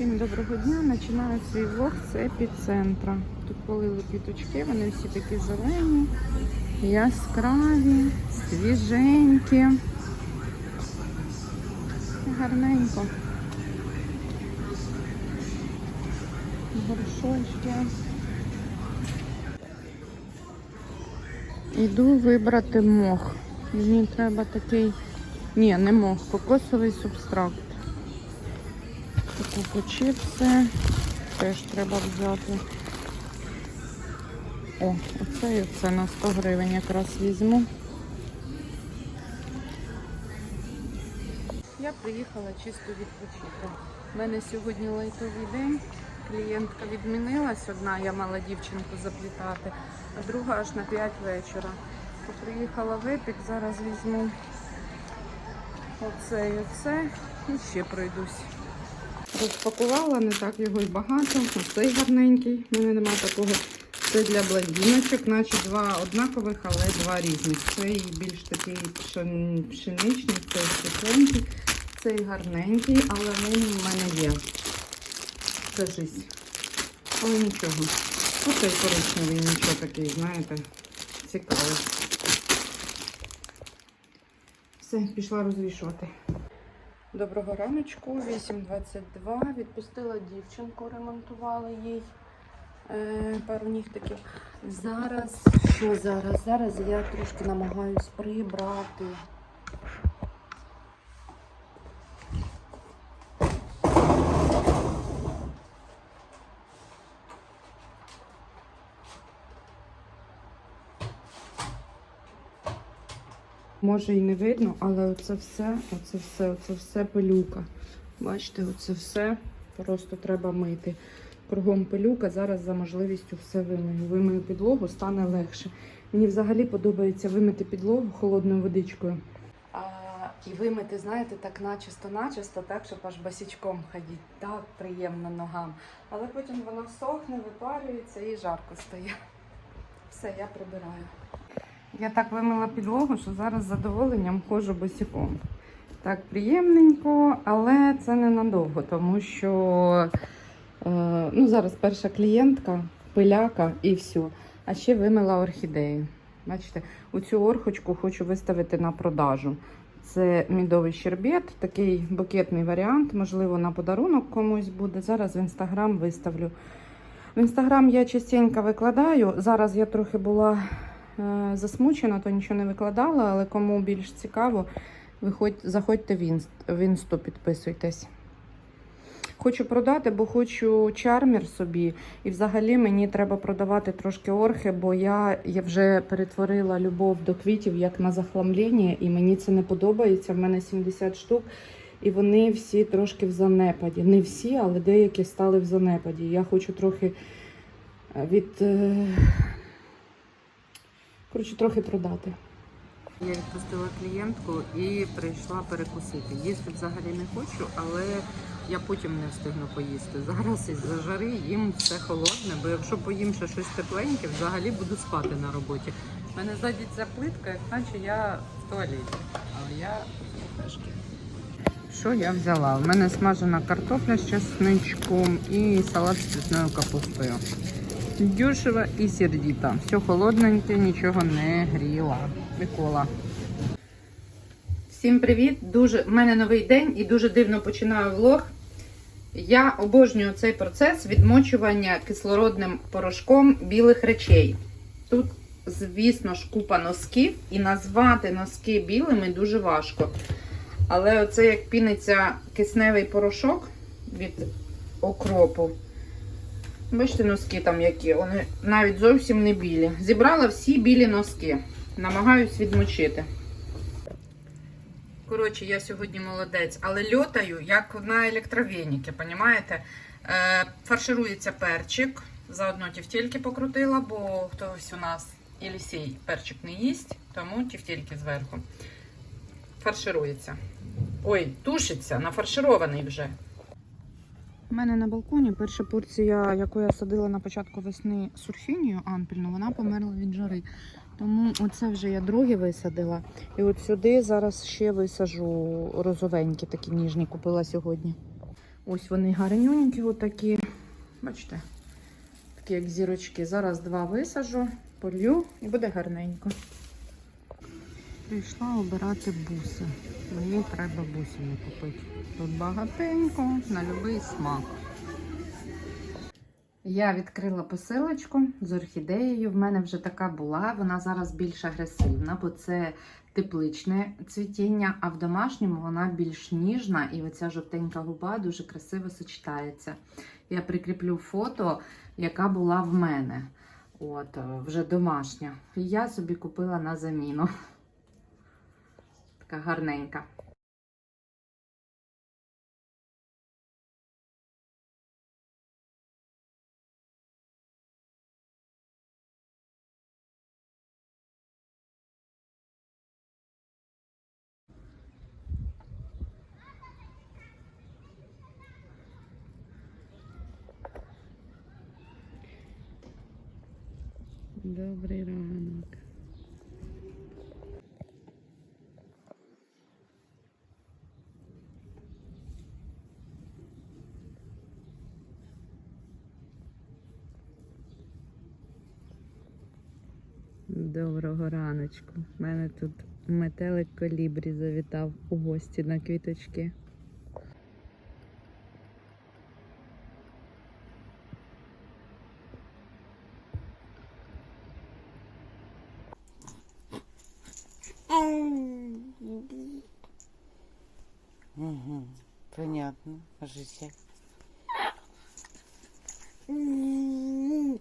Всім доброго дня. Починаю свій влог з епіцентра. Тут полили квіточки, вони всі такі зелені, яскраві, свіженькі. Гарненько. Горшочки. Іду вибрати мох. Мені треба такий. Ні, не мох, кокосовий субстракт. Таку чипси теж треба взяти. О, оце і це на 100 гривень якраз візьму. Я приїхала чисто відпочити. У мене сьогодні лайтовий день. Клієнтка відмінилась одна, я мала дівчинку заплітати, а друга аж на 5 вечора. Приїхала в Епік, зараз візьму оце і оце і ще пройдусь. Розпакувала, не так його й багато. Оцей гарненький. У мене немає такого. Це для блондиночок, наче два однакових, але два різних. Цей більш такий пшеничний, цей світленький, цей гарненький, але він у мене є. Кажись. Але нічого. Оцей коричневий, нічого такий, знаєте, цікавий. Все, пішла розвішувати. Доброго раночку, 8.22. Відпустила дівчинку, ремонтувала їй е, пару нігтиків. Зараз, що зараз? Зараз я трошки намагаюсь прибрати. Може і не видно, але оце все, оце все, оце все пилюка. Бачите, оце все просто треба мити. Кругом пилюка. Зараз за можливістю все вимию. Вимию підлогу, стане легше. Мені взагалі подобається вимити підлогу холодною водичкою. А, і вимити, знаєте, так начисто-начисто, так, щоб аж босічком ходити. Так приємно ногам. Але потім воно сохне, випарюється і жарко стає. Все, я прибираю. Я так вимила підлогу, що зараз з задоволенням ходжу босиком. Так, приємненько, але це ненадовго, тому що е, ну, зараз перша клієнтка, пиляка і все. А ще вимила орхідеї. Бачите, оцю орхочку хочу виставити на продажу. Це мідовий щербет, такий букетний варіант, можливо, на подарунок комусь буде. Зараз в інстаграм виставлю. В інстаграм я частенько викладаю. Зараз я трохи була засмучена, то нічого не викладала, але кому більш цікаво, заходьте в, інст, в інсту, підписуйтесь. Хочу продати, бо хочу чармір собі. І взагалі мені треба продавати трошки орхи, бо я, я вже перетворила любов до квітів як на захламлення, і мені це не подобається. В мене 70 штук, і вони всі трошки в занепаді. Не всі, але деякі стали в занепаді. Я хочу трохи е, від. Коротше, трохи продати. Я відпустила клієнтку і прийшла перекусити. Їсти взагалі не хочу, але я потім не встигну поїсти. Зараз із-за жари їм все холодне, бо якщо поїм ще щось тепленьке, взагалі буду спати на роботі. У мене ззаді ця плитка, як наче я в туалеті, але я пешки. Що я взяла? У мене смажена картопля з чесничком і салат з цвітною капустою. Дешево і сердито. Все холодненьке, нічого не гріла. Микола. Всім привіт! Дуже в мене новий день і дуже дивно починаю влог. Я обожнюю цей процес відмочування кислородним порошком білих речей. Тут, звісно ж, купа носків, і назвати носки білими дуже важко. Але оце як піниться кисневий порошок від окропу. Бачите, носки там які, вони навіть зовсім не білі. Зібрала всі білі носки. Намагаюсь відмочити. Коротше, я сьогодні молодець, але льотаю, як на електровеніки, понімаєте? Е, фарширується перчик. Заодно тівтільки покрутила, бо хтось у нас Єлісій перчик не їсть, тому тівтільки зверху. Фарширується. Ой, тушиться, нафарширований вже. У мене на балконі перша порція, яку я садила на початку весни сурфінію ампільну, вона померла від жари. Тому оце вже я друге висадила. І от сюди зараз ще висажу розовенькі, такі ніжні, купила сьогодні. Ось вони гарнюнькі, отакі. Бачите, такі як зірочки. Зараз два висажу, полью і буде гарненько. Прийшла обирати буси. Мені треба бусини купити. Тут багатенько, на будь-який смак. Я відкрила посилочку з орхідеєю. В мене вже така була. Вона зараз більш агресивна, бо це тепличне цвітіння, а в домашньому вона більш ніжна і оця жовтенька губа дуже красиво сочетається. Я прикріплю фото, яка була в мене. От, е, вже домашня. І я собі купила на заміну. Така гарненька. Добрий ранок. Доброго раночку. У мене тут метелик колібрі завітав у гості на квіточки. Угу, понятно. Кажите. Угу.